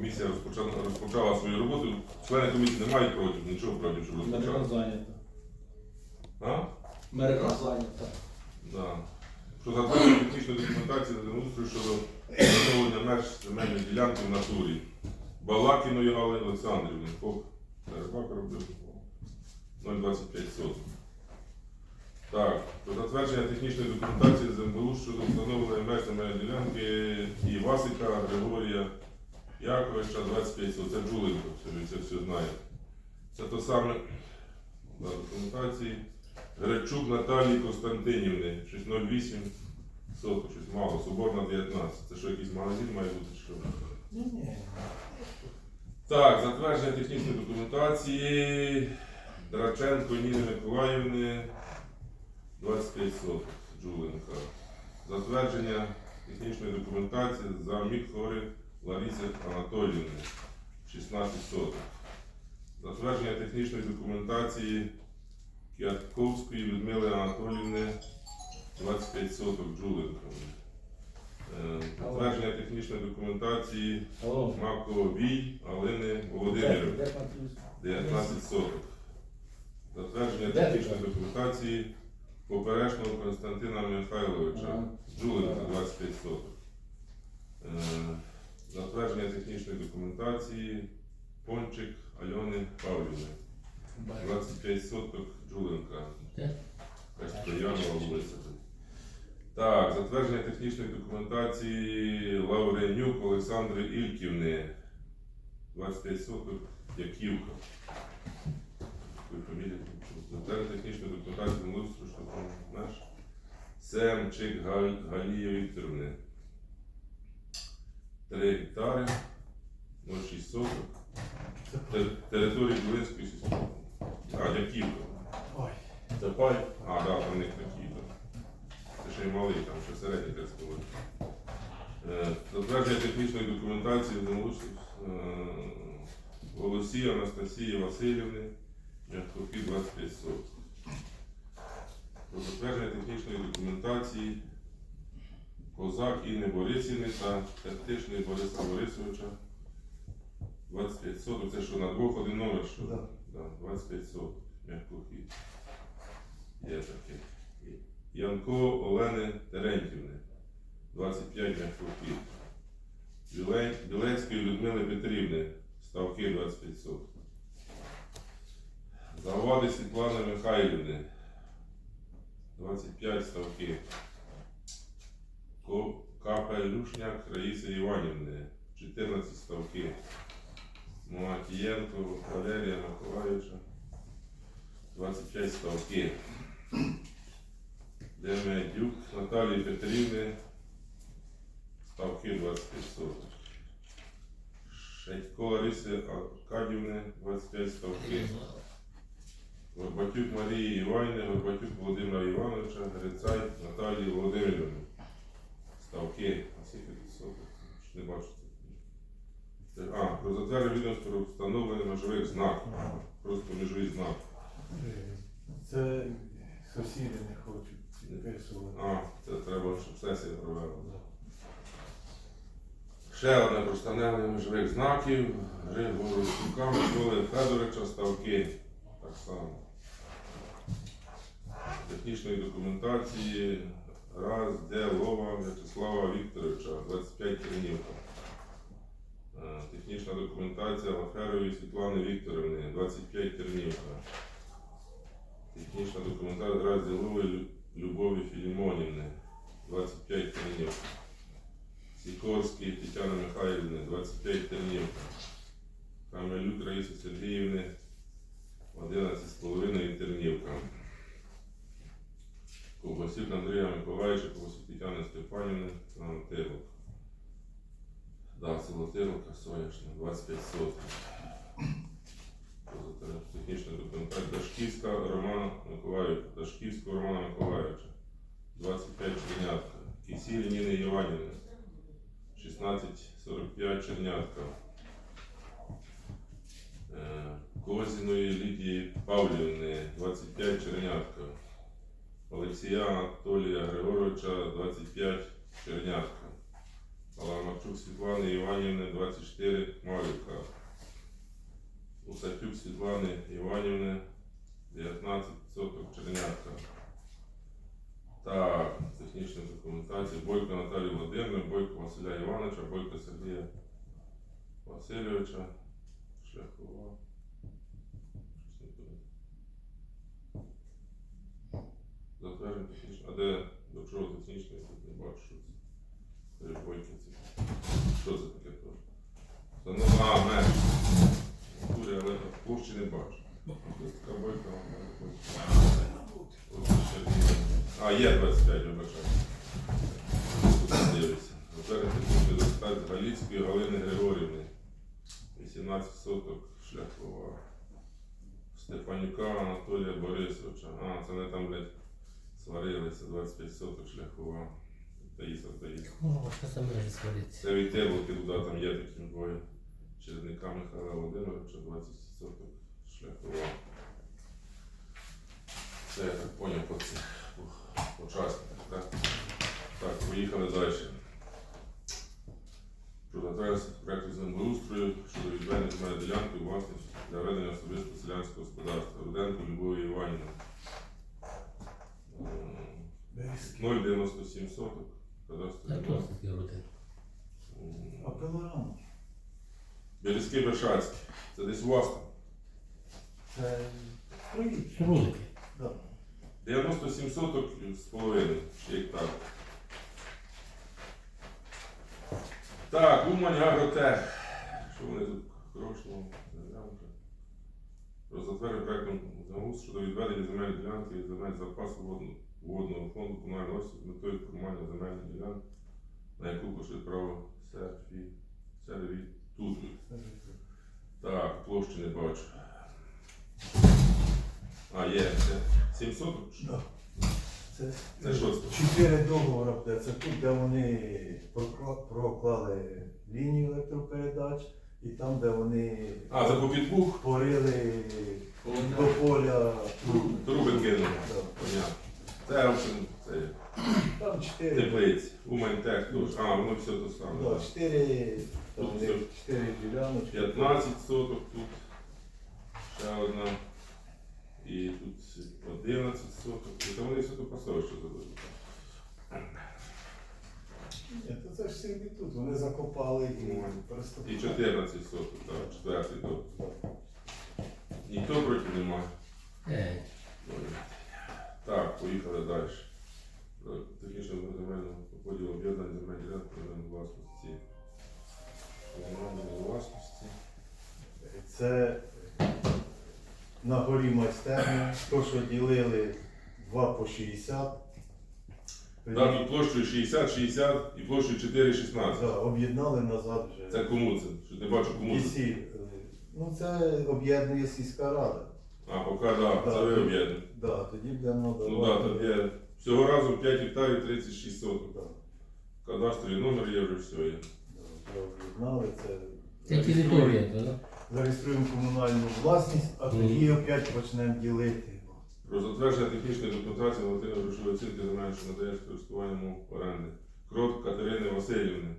комісія розпочала, розпочала свою роботу. Члени комісії не мають проти, нічого проти, щоб Мерика розпочати. зайнята. А? Мерика зайнята. Да. Про затвердження технічної документації на землеустрою щодо встановлення меж земельної ділянки в натурі. Балакіної Галини Олександрівни. Коп. Рибак робив. 0,25 соток. Так, про затвердження технічної документації ЗМБУ щодо встановлення меж земельної ділянки і Васика Григорія Яковича 25 соток. Це Джуленко, ви це все знаєте. Це то саме на документації. Гречук Наталії Константинівни, щось 0,8 соток, щось мало, Соборна 19. Це що, якийсь магазин має бути чи що? Так, затвердження технічної документації Драченко Ніни Миколаївни 25 соток, Джуленка. Затвердження технічної документації за Мікхори Лариси Анатоліївни 16 соток. Затвердження технічної документації Кятковської Людмили Анатоліївни 25 соток Джуленка. Е, Затвердження технічної документації Алло. Маковій Алини Де? Володимирівни 19 соток. Затвердження технічної документації Поперечного Константина Михайловича Джуленка 25 соток. Затвердження технічної документації Пончик Альони Павлівни 25 соток Джуленка. Вулиця. Так, затвердження технічної документації Лавренюк Олександри Ільківни. 25 соток, Яківка. Затвердження технічної документації Милустру, що там наш. Семчик Галія Вікторівни. 3 гектари, 0,6 соток. Те- Території Долинської сільської. А, Яківка. Ой. Це пай? А, да, там в них такі. Да. Це ще й малий, там ще середній так сказати. Е, Затвердження технічної документації землеустрою е, Анастасії Васильівни, Мягковки 25 сот. Затвердження технічної документації Козак Інни Борисівни та Тактичної Бориса Борисовича 25 сот. Це що на двох один номер, що? Да. Да, 25 сот. Мягковки. Є таке. Янко Олени Терентівни, 25 м'яковків. Білецької Людмили Петрівни, ставки 25 сот. Завади Світлани Михайлівни, 25 ставки. Капелюшняк Раїси Іванівни, 14 ставки. Матієнко Валерія Миколаївича, 25 ставки. Демедюк Наталії Петрівни, ставки 25 соток. Шедько Лариси Аркадівни, 25 ставки. Горбатюк Марії Іванівни, Горбатюк Володимира Івановича, Грицай Наталії Володимирівни. Ставки. А скільки тут соток? Ж Не бачу. це. Відомства про встановлення межових знаків. Просто межовий знак. Це сусіди не хочуть підписувати. А, це треба, щоб сесія провела. Ще одне про встановлення межових знаків. Григору Шука, Миколи Федоровича, ставки. Так само. Технічної документації Раз, Де Лова В'ячеслава Вікторовича, 25 Тернівка. Технічна документація Лаферової Світлани Вікторівни, 25 Тернівка. Технічна документація Разділової Лю- Любові Філімонівни, 25 Тернівка. Сікорській Тетяни Михайлівни, 25 Тернівка. Камелюк Раїси Сергіївни, 11,5 Тернівка. Ковбасюк Андрія Миколаївича, Ковбасюк Тетяни Степанівни, Тилок. Тиловка, Соняшна, 25 соток. Технічна документація Дашківська Романа Миколаївича, Дашківського Романа Миколаївича, 25 Чернятка, Кисіль Ніни Іванівни, 1645 Чернятка, Е, Козіної Лідії Павлівни, 25 Чернятка, Олексія Анатолія Григоровича, 25 Чернятка, Аламарчук Світлани Іванівни 24 Марівка. Усатюк Світлани Іванівни 19 соток Чернятка. Так, технічна документація. Бойко Наталії Володимирівни, Бойко Василя Івановича, Бойко Сергія Васильовича. Шляхова. Щось. Затвердження технічно. А де до чого технічно, я тут не бачу, що це. Що це таке теж? Це ну, а, меж. Курі, але площі не бачу. Така бойка, а в мене бойка. Ось ще є. А, є 25, вибачаю. Тут дивиться. Затвердження технічної документації Галіцької Галини Григорівни. 18 соток шляхова. Степанюка Анатолія Борисовича. А, це вони там, блядь, сварилися, 25 соток шляхова. Таїса. Ну, що це може сваритися? Це від Терлоки туди там є такі двоє. Черника Михайла Володимировича, 20 соток шляхова. Це я так поняв по цих учасниках, так? Так, поїхали далі. Про затвердження проєкту землеустрою щодо відведення земельної ділянки у власність для ведення особистого селянського господарства. Руденко Любові Іванівна. 0,97 соток. М, А пилорама? Березки Бешацькі. Це десь у вас там. Це привіт. Рулики. Да. 97 соток з половиною чи гектар. Так, Умань Агротех. Що вони тут крошно, землянка. Про затвердження проєктом ЗАУС щодо відведення земельної ділянки від земель запасу водного, водного фонду комунального власності з метою формування земельної ділянки, на яку пошли право серві, сервітуту. Так, площі не бачу. А, є, це 7 соток? чи що? Да. Це, Це що це? чотири договори, це тут, де вони проклали лінію електропередач, і там, де вони А, це по підбух? порили до поля труби. Кинули. Да. Понятно. Це, в общем, це Там чотири. теплиці. Умань-тех теж. А, воно все те саме. Да, чотири, там Тут чотири діляночки. 15 соток тут. Ще одна. І тут 11 соток. Це вони все тут пасовище зробили. Ні, то це ж сервітут, вони закопали і. І 14 соток, так, четвертий тут. Ніхто проти немає. Е, Так, поїхали далі. Технічно земельного поділу об'єднання земельних ділянок комунальної власності. Комунальної власності. Це на горі майстерня, то, що ділили 2 по 60. Так, тут площею 60, 60 і площею 4, 16. Да, об'єднали назад вже. Це кому це? Що не бачу кому це. сіль. Е, Ну це об'єднує сільська рада. А, поки да, це ви об'єднані. Да, тоді будемо Ну так, тоді є. Всього разу 5 гектарів 36 соток. Да, Кадастровий номер є вже все є. да, об'єднали це. це територія, то, да? Зареєструємо комунальну власність, а тоді опять почнемо ділити. Про затвердження технічної документації на грошової оцінки земель, що користування мов оренди. Крот Катерини Васильівни.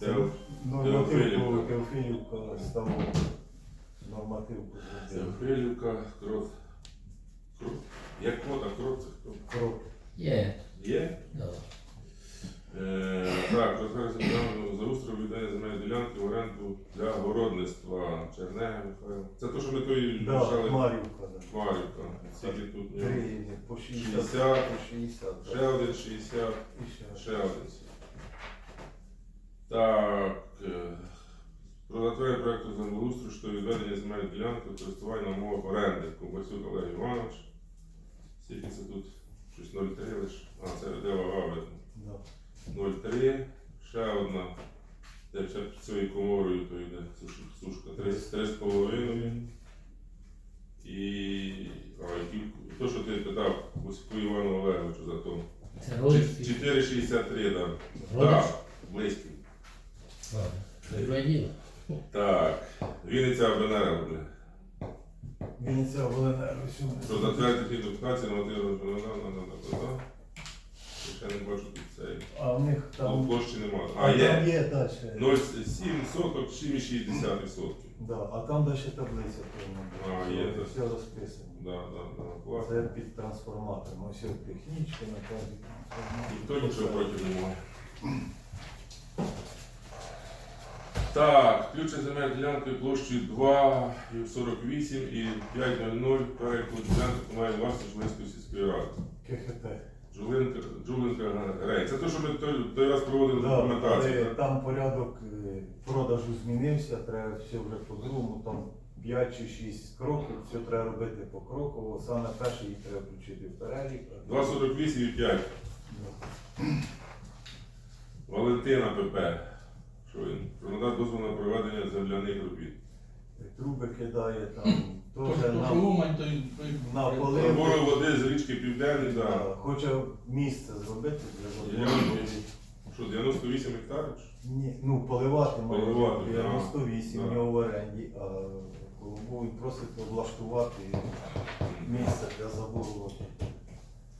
Тео- нормативку ставимо. Нормативку. зробили. Теофилівка, крот. Крот. Як крот, а крот це хто? Крок. Є, Є? да. Е, так, розглядається державного заустрою віддання земельної ділянки в оренду для городництва Чернега Михайло. Це те, що ми той Да, лишали Марівка. да. Марівка. Скільки тут? Три, по 60, 60, по 60. да. Ще один 60, І ще. ще один. Так. е, Про затвердження проєкту землеустрою щодо відведення земельної ділянки в користування на умовах оренди. Ковбасюк Олег Іванович. Скільки це тут? Щось 0,3 лише. А, це де вага видно. Да. 0,3, ще одна, де ще під цією коморою, то йде суш- сушка, 3,5. І, то, що ти питав Гуську Івану Олеговичу за то. Це Чи- 4,63, так. Так, це діло. Так, Вінниця Абенера, бля. Вінниця Волинеру Про затвердити документацію на Я ще не бачу тут цей. А в них Там там. площі немає. А А, там є. є далі. 0,7 соток, 7,6 сотки. Да, а там далі таблиця повинна А, є, Все- так. Все розписано. Да, да, да. Класно. Це під трансформатором. Ось от технічка на кожній Ніхто нічого проти не має. Так, ключ земель ділянки площею 2,48 і 5,00 переклад ділянки має власність Жулинської сільської ради. КХТ. Жулинка, Жулинка Грей. Це те, що ми той, той раз проводили Да, документацію. але так? там порядок е, продажу змінився, треба все вже по-другому, там 5 чи 6 кроків, все треба робити покроково. Саме перше їх треба включити в перелік. 2,48 і 5. Валентина ПП. Що він? Про надати дозвіл на проведення земляних робіт. Труби кидає там, То, теж на, то й- то й- на поли. Набору води з річки Південний, Да, да. Хоче місце зробити для Я. Що, 98 гектарів? чи? Ні, ну поливати має Поливати, да. 98 Да. в нього в оренді, а Колобу він просить облаштувати місце для забору води.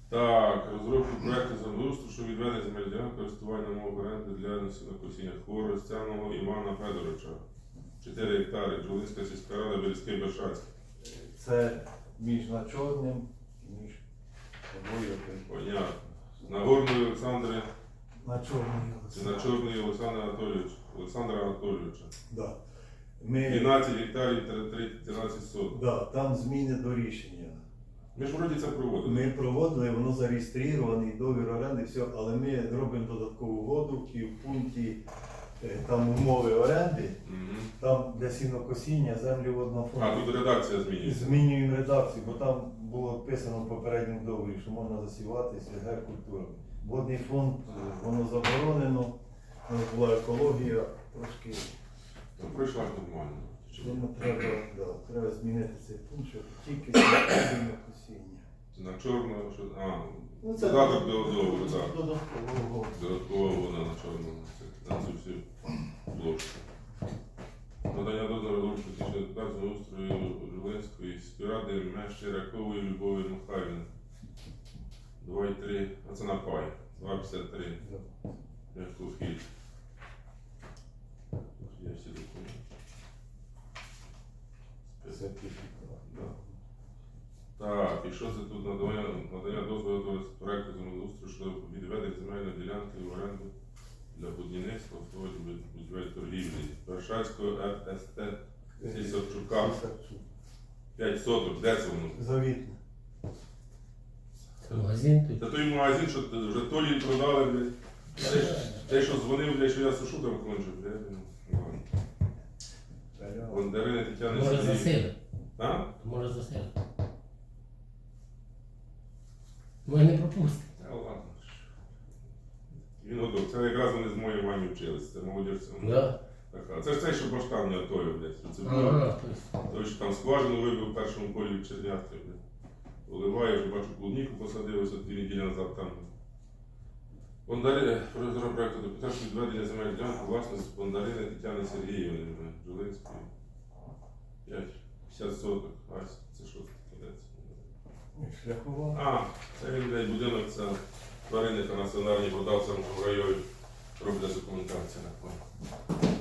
Так, розробку проекту землеустрою, що відведення земель ділянок користування мов оренди для насінокосіння Хворостяного Івана Федоровича. 4 гектари, Джолинська сільська рада, Березький Бершацький. Це між на чорним і між тобою. Понятно. Нагорної Олександри, На чорній це на Чорний Олександр Анатолійович, Олександра Анатолійовича. Да. Ми, 12 гектарів, 13 соток. да, там зміни до рішення. Ми ж вроді це проводили. Ми проводили, воно зареєстрований, договір оренди, все, але ми робимо додаткову угоду і в пункті там умови оренди, Мгм. там для сінокосіння землі водного А, фонду. тут редакція змінюється. Змінюємо редакцію, бо там було вписано в попередньому договорі, що можна засіватися геркультурами. Водний фонд, е, воно заборонено, е, була екологія, трошки Ну, пройшла ж нормально. тому треба, да, треба змінити цей пункт, що тільки сінокосіння. На чорно, що. А, Ну, додаток до договору, так. Додатково угоду. Додаткова вона на чорному. Це на цю всю площу. Надання дозволу розробки технічної документації устрою Жилинської спіради Мещерякової Любові Михайлівни. 2,3, а це на пай. 2,53. Да. Як Так, і що це тут надання, надання дозволу до проекту землеустрою щодо відведення земельної ділянки в оренду для будівництва будівель торгівлі. Вершацького РСТ Сісарчука. 5 соток, де це воно? Завітне. Магазин тут. Та той магазин, що вже Толі продали, блядь. Те, те, що дзвонив, блядь, що я сушу там кончив, блядь. ну, ладно. Тетяни Може Сергіївни. засили. А? Може засили. Ми не пропустимо. Та ладно. Він готов. Це якраз вони з моєю мамі вчилися. Це молодіж. Це, Да? така. це ж цей, що баштан не отою, блядь. Це було. Ага. Той, що там скважину вибив в першому полі від чернятки, блядь. Вже бачу, клубніку посадив ось от дві неділі назад там. Бондари, прозоро проекту депутатського відведення земель ділянки власності Бондарини Тетяни Сергіївни, блядь, Жулинської. 5, 50 соток. Ась, це що? Шляхова. А, це він, будинок, це тваринника національні продавцям в районі. Роблять документація на